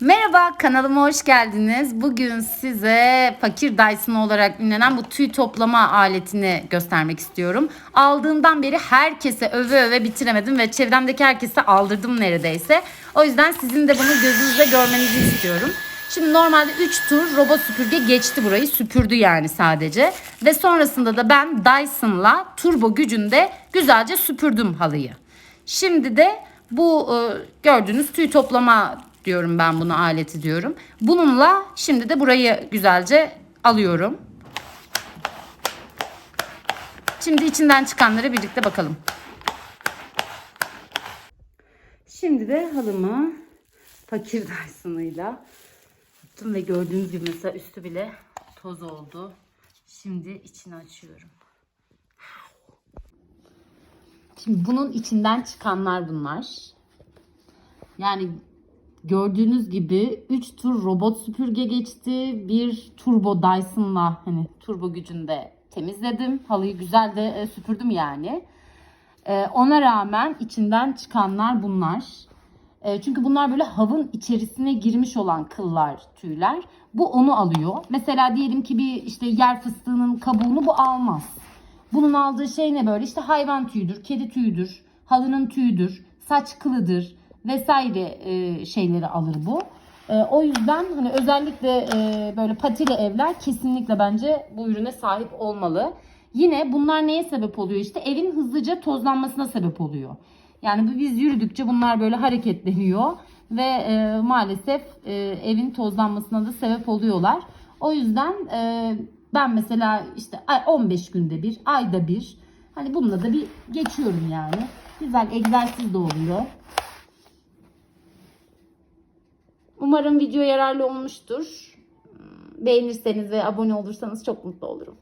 Merhaba kanalıma hoş geldiniz. Bugün size fakir Dyson olarak ünlenen bu tüy toplama aletini göstermek istiyorum. Aldığımdan beri herkese öve öve bitiremedim ve çevremdeki herkese aldırdım neredeyse. O yüzden sizin de bunu gözünüzde görmenizi istiyorum. Şimdi normalde 3 tur robot süpürge geçti burayı süpürdü yani sadece. Ve sonrasında da ben Dyson'la turbo gücünde güzelce süpürdüm halıyı. Şimdi de bu e, gördüğünüz tüy toplama diyorum ben bunu aleti diyorum. Bununla şimdi de burayı güzelce alıyorum. Şimdi içinden çıkanlara birlikte bakalım. Şimdi de halımı fakir Dyson'ıyla yaptım ve gördüğünüz gibi mesela üstü bile toz oldu. Şimdi içini açıyorum. Şimdi bunun içinden çıkanlar bunlar. Yani gördüğünüz gibi 3 tur robot süpürge geçti. Bir turbo Dyson'la hani turbo gücünde temizledim. Halıyı güzel de e, süpürdüm yani. E, ona rağmen içinden çıkanlar bunlar. E, çünkü bunlar böyle havın içerisine girmiş olan kıllar, tüyler. Bu onu alıyor. Mesela diyelim ki bir işte yer fıstığının kabuğunu bu almaz. Bunun aldığı şey ne böyle? İşte hayvan tüyüdür, kedi tüyüdür, halının tüyüdür, saç kılıdır vesaire e, şeyleri alır bu. E, o yüzden hani özellikle e, böyle patili evler kesinlikle bence bu ürüne sahip olmalı. Yine bunlar neye sebep oluyor? İşte evin hızlıca tozlanmasına sebep oluyor. Yani bu biz yürüdükçe bunlar böyle hareketleniyor ve e, maalesef e, evin tozlanmasına da sebep oluyorlar. O yüzden e, ben mesela işte ay- 15 günde bir, ayda bir hani bununla da bir geçiyorum yani. Güzel egzersiz de oluyor. Umarım video yararlı olmuştur. Beğenirseniz ve abone olursanız çok mutlu olurum.